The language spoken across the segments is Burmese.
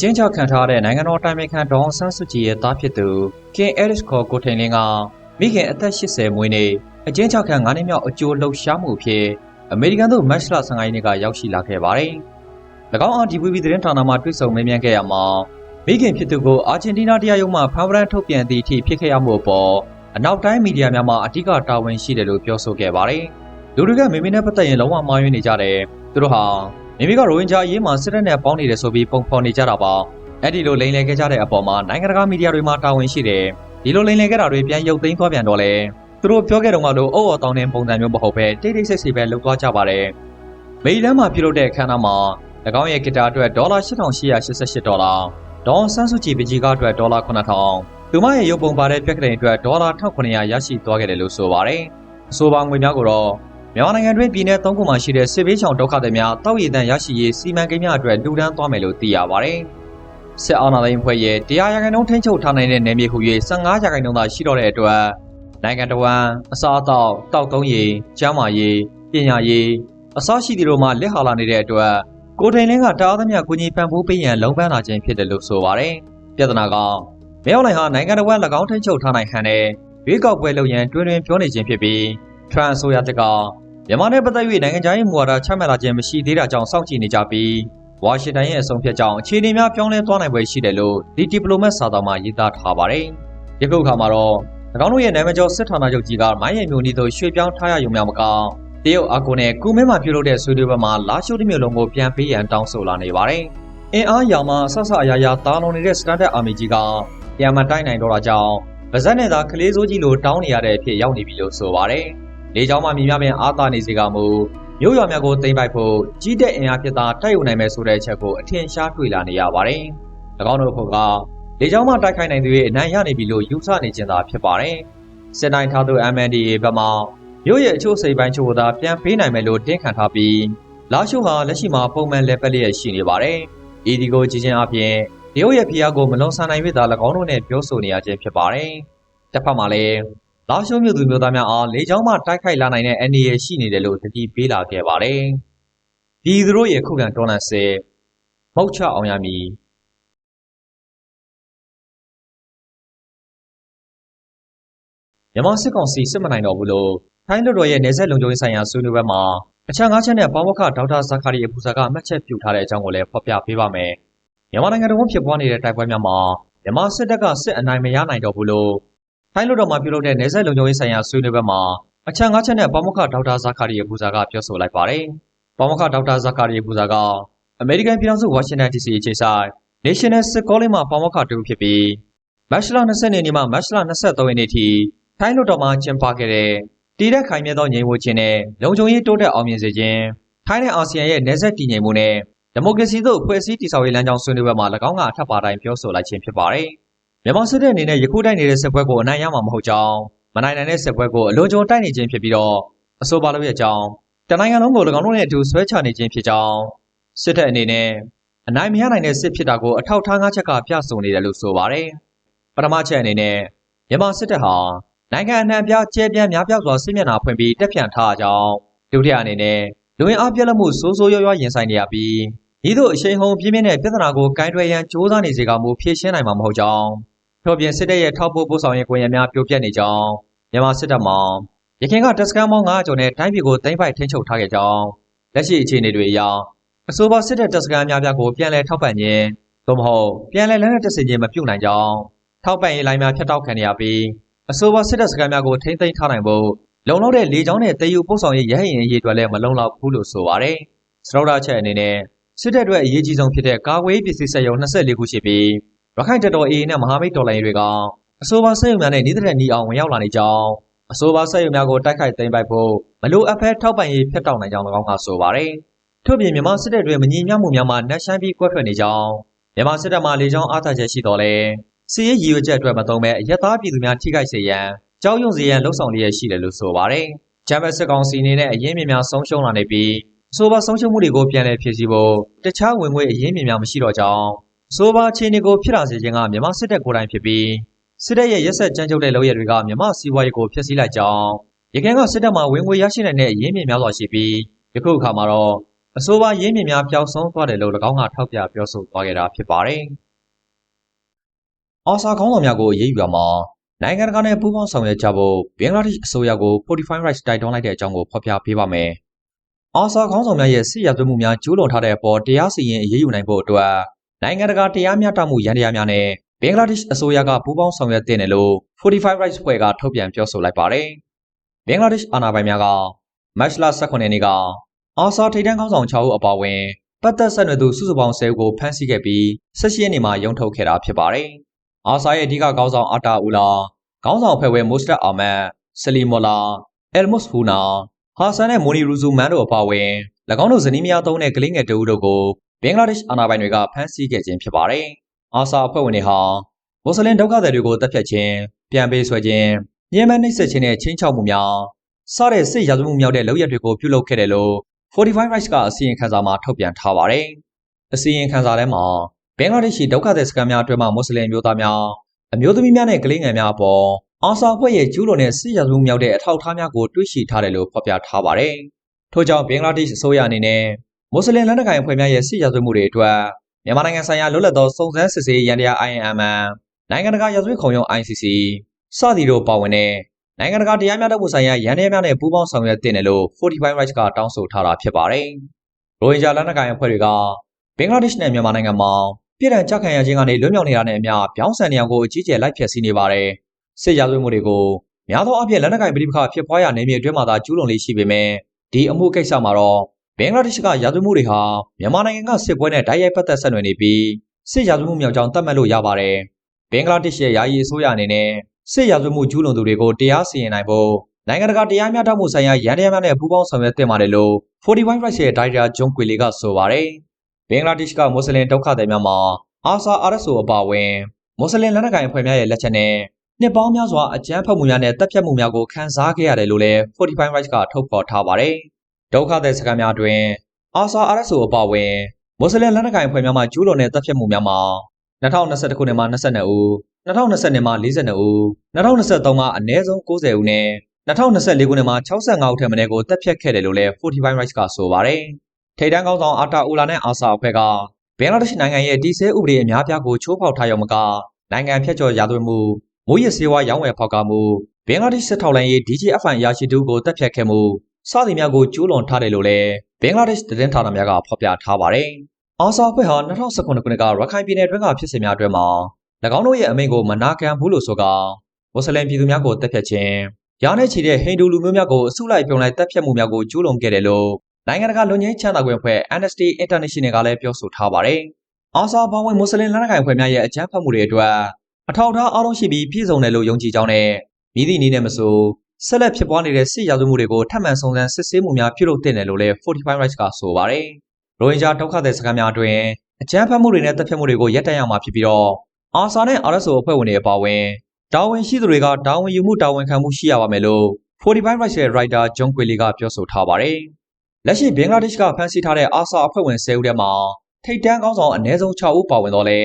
ကျဉ်းချခံထားတဲ့နိုင်ငံတော်တိုင်ပင်ခံဒေါအောင်ဆန်းစုကြည်ရဲ့သားဖြစ်သူကင်အဲရစ်ခေါ်ကိုထိန်လင်းကမိခင်အသက်80မွေးနေ့အကျဉ်းချခံ9နှစ်မြောက်အကျိုးလှုပ်ရှားမှုအဖြစ်အမေရိကန်သို့မတ်လ15ရက်နေ့ကရောက်ရှိလာခဲ့ပါတယ်။၎င်းအား DVB သတင်းဌာနမှတွေ့ဆုံမေးမြန်းခဲ့ရမှာမိခင်ဖြစ်သူကိုအာဂျင်တီးနားတရားရုံးမှဖမ်းဝရမ်းထုတ်ပြန်သည့်အထိဖြစ်ခဲ့ရမှုအပေါ်အနောက်တိုင်းမီဒီယာများမှအ धिक တာဝန်ရှိတယ်လို့ပြောဆိုခဲ့ပါတယ်။လူတွေကမိမိနဲ့ပတ်သက်ရင်လုံးဝမှားယွင်းနေကြတယ်။သူတို့ဟာ မိမိကရိုဟင်ဂျာအရေးမှာစစ်တပ်နဲ့ပေါင်းနေတယ်ဆိုပြီးပုံဖော်နေကြတာပါ။အဲ့ဒီလိုလိမ်လည်ခဲ့ကြတဲ့အပေါ်မှာနိုင်ငံတကာမီဒီယာတွေမှာတာဝန်ရှိတယ်။ဒီလိုလိမ်လည်ခဲ့တာတွေပြန်ရုပ်သိမ်းသွားပြန်တော့လေ။သူတို့ပြောခဲ့တော့ကလို့အုပ်အော်တောင်းတဲ့ပုံစံမျိုးမဟုတ်ပဲတိတ်တိတ်ဆိတ်ဆိတ်ပဲလုပ်သွားကြပါတယ်။မေရီလန်းမှာပြုလုပ်တဲ့အခမ်းအနားမှာ၎င်းရဲ့ဂီတာအတွက်ဒေါ်လာ8888ဒေါ်လာဒေါ်ဆန်းစုကြည်ပကြီးကားအတွက်ဒေါ်လာ9000သူမရဲ့ရုပ်ပုံပါတဲ့ပြက်ကလေးအတွက်ဒေါ်လာ1900ရရှိသွားခဲ့တယ်လို့ဆိုပါတယ်။အဆိုပါငွေများကိုတော့ မြန်မာနိုင်ငံတွင်းပြည်내၃ခုမှာရှိတဲ့စစ်ဘေးချောင်ဒုက္ခသည်များတောက်ရည်တန်ရရှိရေးစီမံကိန်းများအတွက်လူဒန်းသွားမယ်လို့သိရပါတယ်။စစ်အာဏာသိမ်းဖွဲ့ရဲ့တရားရာခိုင်နှုန်းထိန်းချုပ်ထားနိုင်တဲ့နယ်မြေဟူ၍15ရာခိုင်နှုန်းသာရှိတော့တဲ့အတွက်နိုင်ငံတော်ဝန်အစားအသောက်တောက်သုံးရည်ကျန်းမာရေးပညာရေးအစရှိသည့်တို့မှလက်ဟာလာနေတဲ့အတွက်ကိုထိန်လင်းကတားသမျှကုညီပံ့ပိုးပေးရန်လုံပန်းလာခြင်းဖြစ်တယ်လို့ဆိုပါတယ်။ပြဿနာကမဲအောင်လိုင်ဟာနိုင်ငံတော်ဝန်၎င်းထိန်းချုပ်ထားနိုင်ဟန်တဲ့ရွေးကောက်ပွဲလုပ်ရန်တွင်တွင်ပြောနေခြင်းဖြစ်ပြီးထရန်ဆိုရတက်က မြန်မာနဲ့ပတ်သက်၍နိုင်ငံခြားရေးမူဝါဒချမှတ်လာခြင်းမရှိသေးတာကြောင့်စောင့်ကြည့်နေကြပြီးဝါရှင်တန်ရဲ့အဆုံးဖြတ်ကြောင့်အခြေအနေများပြောင်းလဲသွားနိုင်ပွဲရှိတယ်လို့ဒီဒီပလိုမတ်စာသားမှာရေးသားထားပါတယ်။ယခုအခါမှာတော့၎င်းတို့ရဲ့နာမည်ကျော်စစ်ဌာနချုပ်ကြီးကမိုင်းရမျိုးနီသို့ရွှေ့ပြောင်းထားရရုံများမကတရုတ်အာကိုနဲ့ကုမင်းမှာပြုလုပ်တဲ့ဆွေးနွေးပွဲမှာလာရှိုးတစ်မျိုးလုံးကိုပြန်ပေးရန်တောင်းဆိုလာနေပါတယ်။အင်အားရောင်မှဆဆအရာရာတားလုံနေတဲ့စတန်ဒတ်အာမီကြီးကပြန်မတိုက်နိုင်တော့တာကြောင့်ဗဇက်နဲ့သာကလေးစိုးကြီးလိုတောင်းနေရတဲ့အဖြစ်ရောက်နေပြီလို့ဆိုပါတယ်။ လေကြောင်းမှမြင်များပင်အားသာနေစေကမူမြို့ရွာများကိုတင်ပိုက်ဖို့ကြီးတဲ့အင်အားဖြစ်သာတိုက်ယူနိုင်မယ်ဆိုတဲ့အချက်ကိုအထင်ရှားတွေ့လာနေရပါတယ်။၎င်းတို့ဖို့ကလေကြောင်းမှတိုက်ခိုက်နိုင်သူရဲ့အနိုင်ရနေပြီလို့ယူဆနေကြတာဖြစ်ပါတယ်။စစ်တိုင်းထားသူ MNDA ဘက်မှမြို့ရဲ့အချို့စိတ်ပိုင်းချို့သာပြန်ပေးနိုင်မယ်လို့တင်းခံထားပြီးလာရှုဟာလက်ရှိမှာပုံမှန်လက်ပတ်လျက်ရှိနေပါတယ်။ဤဒီကိုကြည်ချင်းအပြင်တရုတ်ရဲ့ဖိအားကိုမလွန်ဆန်နိုင်၍သာ၎င်းတို့နဲ့ပြောဆိုနေရခြင်းဖြစ်ပါတယ်။တစ်ဖက်မှာလည်း လာရှုမြို့သူမျိုးသားများအားလေကြောင်းမှတိုက်ခိုက်လာနိုင်တဲ့အနေရရှိနေတယ်လို့တတိပေးလာခဲ့ပါတယ်။ဒီသူတို့ရဲ့ခုခံတော်လှန်စစ်မောက်ချအောင်ရမည်မြန်မာစစ်ကောင်စီစစ်မနိုင်တော့ဘူးလို့ထိုင်းလူတော်ရဲ့နေဆက်လုံခြုံရေးဆိုင်ရာဆွေးနွေးပွဲမှာအချမ်းငါးချက်နဲ့ပေါဝခဒေါက်တာဇာခါရီအပူဇာကမှတ်ချက်ပြုထားတဲ့အကြောင်းကိုလည်းဖော်ပြပေးပါမယ်။မြန်မာနိုင်ငံတော်ဖြစ်ပွားနေတဲ့တိုက်ပွဲများမှာမြန်မာစစ်တပ်ကစစ်အနိုင်မရနိုင်တော့ဘူးလို့ထို င်းလူတော်မှာပြုလုပ်တဲ့နေဆက်လုံခြုံရေးဆိုင်ရာဆွေးနွေးပွဲမှာအချမ်းငါးချက်နဲ့ပေါဝခဒေါက်တာဇာခါရီအပူဇာကပြောဆိုလိုက်ပါတယ်။ပေါဝခဒေါက်တာဇာခါရီအပူဇာကအမေရိကန်ပြည်ထောင်စုဝါရှင်တန် DC အခြေဆိုင် National Sit College မှာပေါဝခတူဖြစ်ပြီးမတ်လ20ရက်နေ့မှမတ်လ23ရက်နေ့ထိထိုင်းလူတော်မှာကျင်းပခဲ့တဲ့တည်တဲ့ခိုင်မြဲသောငြိမ်ဝှက်ခြင်းနဲ့လုံခြုံရေးတိုးတက်အောင်မြင်စေခြင်းထိုင်းနဲ့အာဆီယံရဲ့နယ်စပ်တည်ငြိမ်မှုနဲ့ဒီမိုကရေစီသို့ဖွဲ့စည်းတည်ဆောက်ရေးလမ်းကြောင်းဆွေးနွေးပွဲမှာ၎င်းကအထက်ပါတိုင်းပြောဆိုလိုက်ခြင်းဖြစ်ပါတယ်။ မြန်မာစစ်တပ်အနေနဲ့ယခုတိုက်နေတဲ့စစ်ပွဲကိုအနိုင်ရမှာမဟုတ်ကြောင်းမနိုင်နိုင်တဲ့စစ်ပွဲကိုအလွန်ကြုံတိုက်နေခြင်းဖြစ်ပြီးတော့အဆိုပါလို့ရဲ့ကြောင်းတနိုင်ငံလုံးကို၎င်းတို့နဲ့အတူဆွဲချနေခြင်းဖြစ်ကြောင်းစစ်တပ်အနေနဲ့အနိုင်မရနိုင်တဲ့စစ်ဖြစ်တာကိုအထောက်ထားငါးချက်ကပြဆိုနေတယ်လို့ဆိုပါတယ်။ပထမချက်အနေနဲ့မြန်မာစစ်တပ်ဟာနိုင်ငံအနှံ့ပြားကျဲပြန့်များပြားစွာစစ်မျက်နှာဖွင့်ပြီးတက်ပြန်ထားကြောင်းဒုတိယအနေနဲ့လူဝင်အားပြက်လက်မှုစိုးစိုးရွားရွားရင်ဆိုင်နေရပြီး ဤသို့အရှိန်ဟုန်ပြင်းပြင်းတဲ့ပြဿနာကိုကင်တွယ်ရန်စ조사နေစေကမူဖြေရှင်းနိုင်မှာမဟုတ်ကြောင်းထို့ပြင်စစ်တပ်ရဲ့ထောက်ပို့ပို့ဆောင်ရေးကွန်ရက်များပြိုပြက်နေကြောင်းမြန်မာစစ်တပ်မှရခိုင်ကတပ်စခန်းပေါင်း9ကျော်နဲ့တိုင်းပြည်ကိုသိမ်းပိုက်ထိန်းချုပ်ထားခဲ့ကြောင်းလက်ရှိအခြေအနေတွေအရအဆိုပါစစ်တပ်တပ်စခန်းများပြားကိုပြန်လည်ထောက်ပံ့ခြင်းသို့မဟုတ်ပြန်လည်လက်နက်တပ်ဆင်ခြင်းမပြုနိုင်ကြောင်းထောက်ပံ့ရေးလိုင်းများဖျက်တောက်ခံရပြီးအဆိုပါစစ်တပ်စခန်းများကိုထိမ့်သိမ်းထားနိုင်ဖို့လုံလောက်တဲ့လေကြောင်းနဲ့တည်ယူပို့ဆောင်ရေးရဟရင်အရေးအတွက်လည်းမလုံလောက်ဘူးလို့ဆိုပါတယ်။စတောဒါချက်အနေနဲ့ စစ်တပ်အတွက်အရေးကြီးဆုံးဖြစ်တဲ့ကာကွယ်ရေးပစ္စည်းစက်ရုံ24ခုရှိပြီးရခိုင်တပ်တော် AA နဲ့မဟာမိတ်တော်လှန်ရေးတွေကအဆိုပါစက်ရုံများနဲ့နေသက်နီအောင်ဝင်ရောက်လာနေကြောင်းအဆိုပါစက်ရုံများကိုတိုက်ခိုက်သိမ်းပိုက်ဖို့မလိုအပ်ဘဲထောက်ပံ့ရေးဖျက်တောက်နိုင်ကြောင်း၎င်းကဆိုပါတယ်။ထို့ပြင်မြန်မာစစ်တပ်တွေမငြိမ်ညွတ်မှုများမှာနှက်ဆိုင်ပြီးကွက်ထွက်နေကြောင်းမြန်မာစစ်တပ်မှလေကြောင်းအားသာချက်ရှိတော်လဲစီးရေးရည်ရွယ်ချက်အတွက်မသုံးဘဲအရက်သားပြည်သူများထိခိုက်စေရန်ကြောက်ရွံ့စေရန်လှုံ့ဆော်လျက်ရှိတယ်လို့ဆိုပါတယ်။ဂျမ်ဘတ်စစ်ကောင်စီအနေနဲ့အရင်းမြစ်များဆုံးရှုံးလာနေပြီး အဆိုပါဆုံးရှုံးမှုတွေကို ပြန်လည်ဖြည့်ဆည်းဖို့ တခြားဝင်ငွေအရင်းမြစ်များ မရှိတော့ကြောင်း အဆိုပါအခြေအနေကို ဖြစ်လာစေခြင်းက မြန်မာစစ်တပ်ကိုယ်တိုင်ဖြစ်ပြီး စစ်တပ်ရဲ့ ရက်ဆက်ကြမ်းကြုတ်တဲ့ လုပ်ရတွေက မြန်မာစီးပွားရေးကို ဖျက်ဆီးလိုက်ကြောင်းရခိုင်က စစ်တပ်မှဝင်ငွေရရှိနိုင်တဲ့ အရင်းမြစ်များစွာရှိပြီး ယခုအခါမှာတော့အအဆိုပါရင်းမြစ်များ ပျောက်ဆုံးသွားတယ်လို့၎င်းက ထောက်ပြပြောဆိုသွားခဲ့တာ ဖြစ်ပါတယ်။အာဆာခေါင်းဆောင်များကို အရေးယူရမှာ နိုင်ငံတကာနဲ့ ပူးပေါင်းဆောင်ရွက်ကြဖို့ ဘင်္ဂလားဒေ့ရှ်အစိုးရကို Fortify Rights တိုက်တွန်းလိုက်တဲ့အကြောင်းကို ဖော်ပြပေးပါမယ်။ အာဆာခေါင်းဆောင်များရဲ့စစ်ရာဇဝတ်မှုများကျူးလွန်ထားတဲ့အပေါ်တရားစီရင်အရေးယူနိုင်ဖို့အတွက်နိုင်ငံတကာတရားမျှတမှုရန်တရားများနဲ့ဘင်္ဂလားဒေ့ရှ်အစိုးရကပူးပေါင်းဆောင်ရွက်တဲ့နယ်လို့ Fortify Rights ဖွဲ့ကထုတ်ပြန်ပြောဆိုလိုက်ပါတယ်။ဘင်္ဂလားဒေ့ရှ်အာဏာပိုင်များကမတ်လ18ရက်နေ့ကအာဆာထိပ်တန်းခေါင်းဆောင်6ဦးအပါအဝင်ပတ်သက်ဆက်နွယ်သူစုစုပေါင်း10ဦးကိုဖမ်းဆီးခဲ့ပြီး16ရက်နေ့မှာရုံထုတ်ခဲ့တာဖြစ်ပါတယ်။အာဆာရဲ့အဓိကခေါင်းဆောင်အာတာဦးလာခေါင်းဆောင်ဖွဲ့ဝင်မိုစတက်အာမတ်ဆလီမော်လာအယ်မုစ်ဖူနာ ဟာဆန်နဲ့မိုနီရူဇူမန်တို့အပါအဝင်၎င်းတို့ဇနီးမယားသုံးတဲ့ကလေးငယ်တဦးတို့ကိုဘင်္ဂလားဒေ့ရှ်အာဏာပိုင်တွေကဖမ်းဆီးခဲ့ခြင်းဖြစ်ပါတယ်။အာဆာအဖွဲ့ဝင်တွေဟာမွတ်စလင်ဒုက္ခသည်တွေကိုတပ်ဖြတ်ခြင်းပြန်ပေးဆွဲခြင်းညှဉ်းပန်းနှိပ်စက်ခြင်းနဲ့ချင်းချောက်မှုများစတဲ့စစ်ရာဇဝတ်မှုမြောက်တဲ့လုပ်ရက်တွေကိုပြုလုပ်ခဲ့တယ်လို့45 Rights ကအစီရင်ခံစာမှာထုတ်ပြန်ထားပါတယ်။အစီရင်ခံစာထဲမှာဘင်္ဂလားဒေ့ရှ်ဒုက္ခသည်စခန်းများအတွင်းမှာမွတ်စလင်မျိုးသားများအမျိုးသမီးများနဲ့ကလေးငယ်များအပေါ် အာဆာဖွဲ့ရဲ့ကျူးလွန်တဲ့စစ်ရာဇဝတ်မှုမြောက်တဲ့အထောက်အထားများကိုတွေ့ရှိထားတယ်လို့ဖော်ပြထားပါတယ်။ထို့ကြောင့်ဘင်္ဂလားဒေ့ရှ်အစိုးရအနေနဲ့မွတ်စလင်လက်နက်ကိုင်အဖွဲ့များရဲ့စစ်ရာဇဝတ်မှုတွေအတွက်မြန်မာနိုင်ငံဆိုင်ရာလွတ်လပ်သောစုံစမ်းစစ်ဆေးရန်တရား INM နိုင်ငံတကာရာဇဝတ်ခုံရုံး ICC စသည်တို့ပါဝင်တဲ့နိုင်ငံတကာတရားမျှတမှုဆိုင်ရာရန်တရားများနဲ့ပူးပေါင်းဆောင်ရွက်တင်တယ်လို့45 Rights ကတောင်းဆိုထားတာဖြစ်ပါတယ်။ရိုဟင်ဂျာလက်နက်ကိုင်အဖွဲ့တွေကဘင်္ဂလားဒေ့ရှ်နဲ့မြန်မာနိုင်ငံမှာပြည်ထောင်ကြခံရခြင်းကနေလွတ်မြောက်နေတာနဲ့အမျှပြောင်းဆန်နေအောင်ကိုအကြီးကျယ်လိုက်ဖျက်ဆီးနေပါတယ်။ စစ်ရာဇဝတ်မှုတွေကိုများသောအားဖြင့်လက်နက်ကိုင်ပြည်ပခါဖြစ်ပွားရာနေမြေအတွင်းမှာသာကျူးလွန်လေးရှိပေမဲ့ဒီအမှုကိစ္စမှာတော့ဘင်္ဂလားဒေ့ရှ်ကရာဇဝတ်မှုတွေဟာမြန်မာနိုင်ငံကစစ်ပွဲနဲ့တိုက်ရိုက်ပတ်သက်ဆက်နွယ်နေပြီးစစ်ရာဇဝတ်မှုမြောက်ကြောင်းသတ်မှတ်လို့ရပါတယ်။ဘင်္ဂလားဒေ့ရှ်ရဲ့ယာယီအစိုးရအနေနဲ့စစ်ရာဇဝတ်မှုကျူးလွန်သူတွေကိုတရားစီရင်နိုင်ဖို့နိုင်ငံတကာတရားမျှတမှုဆိုင်ရာရန်တရားများနဲ့ပူးပေါင်းဆောင်ရွက်သင့်ပါတယ်လို့45 Rights ရဲ့ဒါရိုက်တာဂျွန်ကွေလီကဆိုပါတယ်။ဘင်္ဂလားဒေ့ရှ်ကမွတ်စလင်ဒုက္ခသည်များမှာအာဆာ RSO အပါအဝင်မွတ်စလင်လက်နက်ကိုင်အဖွဲ့များရဲ့လက်ချက်နဲ့ နှစ်ပေါင်းများစွာအကြမ်းဖက်မှုများနဲ့တပ်ဖြတ်မှုများကိုခံစားခဲ့ရတယ်လို့လည်း45 Rights ကထုတ်ဖော်ထားပါတယ်။ဒုက္ခသည်စခန်းများတွင်အာဆာ RSO အပါအဝင်မွတ်စလင်လက်နက်ကိုင်အဖွဲ့များမှကျူးလွန်တဲ့တပ်ဖြတ်မှုများမှာ2021ခုနှစ်မှာ22ဦး2020မှာ42ဦး2023မှာအနည်းဆုံး90ဦးနဲ့2024ခုနှစ်မှာ65ဦးထက်မနည်းကိုတပ်ဖြတ်ခဲ့တယ်လို့လည်း45 Rights ကဆိုပါတယ်။ထိပ်တန်းကောင်းဆောင်အာတာအူလာနဲ့အာဆာအဖွဲ့ကဘင်္ဂလားဒေ့ရှ်နိုင်ငံရဲ့ဒီဆဲဥပဒေအများပြားကိုချိုးဖောက်ထားရုံမကနိုင်ငံဖြတ်ကျော်ရာသွင်းမှု မိုးရစေဝါရောင်းဝယ်ဖောက်ကားမှုဘင်္ဂလားဒေ့ရှ်စစ်ထောက်လိုင်းရေး DJFI ရရှိသူကိုတပ်ဖြတ်ခဲ့မှုစသည်များကိုကျူးလွန်ထားတယ်လို့လည်းဘင်္ဂလားဒေ့ရှ်သတင်းဌာနများကဖော်ပြထားပါတယ်။အာဆာအဖွဲ့ဟာ2019ခုနှစ်ကရခိုင်ပြည်နယ်တွင်းကဖြစ်စဉ်များအတွင်းမှာ၎င်းတို့ရဲ့အမိန့်ကိုမနာခံဘူးလို့ဆိုကာမွတ်စလင်ပြည်သူများကိုတပ်ဖြတ်ခြင်းရာနဲ့ချီတဲ့ဟိန္ဒူလူမျိုးများကိုအစုလိုက်ပြုံလိုက်တပ်ဖြတ်မှုများကိုကျူးလွန်ခဲ့တယ်လို့နိုင်ငံတကာလူငင်းချမ်းသာခွင့်အဖွဲ့ Amnesty International ကလည်းပြောဆိုထားပါတယ်။အာဆာဘောင်ဝင်မွတ်စလင်လက်နက်ကိုင်အဖွဲ့များရဲ့အကြမ်းဖက်မှုတွေအတွက် အထောက်အထားအားလုံးရှိပြီးပြည့်စုံတယ်လို့ယုံကြည်ကြောင်းနဲ့မိသည့်နည်းနဲ့မဆိုဆက်လက်ဖြစ်ပွားနေတဲ့စစ်ရာဇဝတ်မှုတွေကိုထပ်မံစုံစမ်းစစ်ဆေးမှုများပြုလုပ်တင်တယ်လို့လည်း45 Rights ကဆိုပါတယ်။ရိုဟင်ဂျာဒုက္ခသည်စခန်းများအတွင်းအကြမ်းဖက်မှုတွေနဲ့တပ်ဖြတ်မှုတွေကိုရပ်တန့်ရမှာဖြစ်ပြီးတော့အာဆာနဲ့ RSO အဖွဲ့ဝင်တွေအပါအဝင်တာဝန်ရှိသူတွေကတာဝန်ယူမှုတာဝန်ခံမှုရှိရပါမယ်လို့45 Rights ရဲ့ Writer John Quilly ကပြောဆိုထားပါတယ်။လက်ရှိဘင်္ဂလားဒေ့ရှ်ကဖမ်းဆီးထားတဲ့အာဆာအဖွဲ့ဝင်10ဦးထဲမှာထိပ်တန်းကောင်းဆောင်အနည်းဆုံး6ဦးပါဝင်တော့လဲ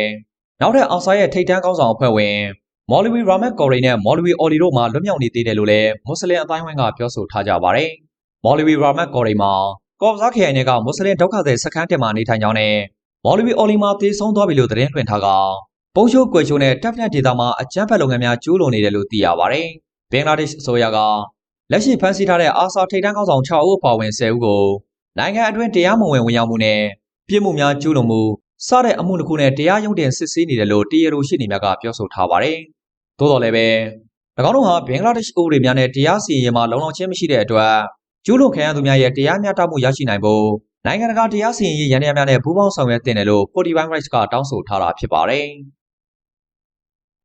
နောက်ထပ်အာဆာရဲ့ထိပ်တန်းကောင်းဆောင်အဖွဲ့ဝင်မော်လဝီရာမက်ကော်ရီနဲ့မော်လဝီအော်လီတို့မှလွတ်မြောက်နေသေးတယ်လို့လည်းမွတ်စလင်အတိုင်းဝိုင်းကပြောဆိုထားကြပါတယ်။မော်လဝီရာမက်ကော်ရီမှာကော့ဘဇာခရိုင်နယ်ကမွတ်စလင်ဒုက္ခသည်စခန်းတင်မှာနေထိုင်ကြောင်းနဲ့မော်လဝီအော်လီမှာတေးဆုံးသွားပြီလို့သတင်းလွှင့်ထားကပုံရှိုးကွယ်ချိုးနဲ့တပ်ဖက်ဒေတာမှာအကြမ်းဖက်လုပ်ငန်းများကျူးလွန်နေတယ်လို့သိရပါတယ်။ဘင်္ဂလားဒေ့ရှ်အစိုးရကလက်ရှိဖမ်းဆီးထားတဲ့အာဆာထိပ်တန်းကောင်းဆောင်6ဦးပါဝင်10ဦးကိုနိုင်ငံအတွင်းတရားမဝင်ဝင်ရောက်မှုနဲ့ပြစ်မှုများကျူးလွန်မှု စတဲ့အမှုတစ်ခုနဲ့တရားရုံးတင်စစ်ဆေးနေတယ်လို့တရားလိုရှိနေများကပြောဆိုထားပါတယ်။သို့တော်လည်းပဲ၎င်းတို့ဟာဘင်္ဂလားဒေ့ရှ်ဥပဒေများနဲ့တရားစီရင်ရေးမှာလုံလောက်ခြင်းမရှိတဲ့အတွက်ကျူးလွန်ခံရသူများရဲ့တရားမျှတမှုရရှိနိုင်ဖို့နိုင်ငံတကာတရားစီရင်ရေးရန်တရားများနဲ့ပူးပေါင်းဆောင်ရွက်တင်တယ်လို့45 Rights ကတောင်းဆိုထားတာဖြစ်ပါတယ်။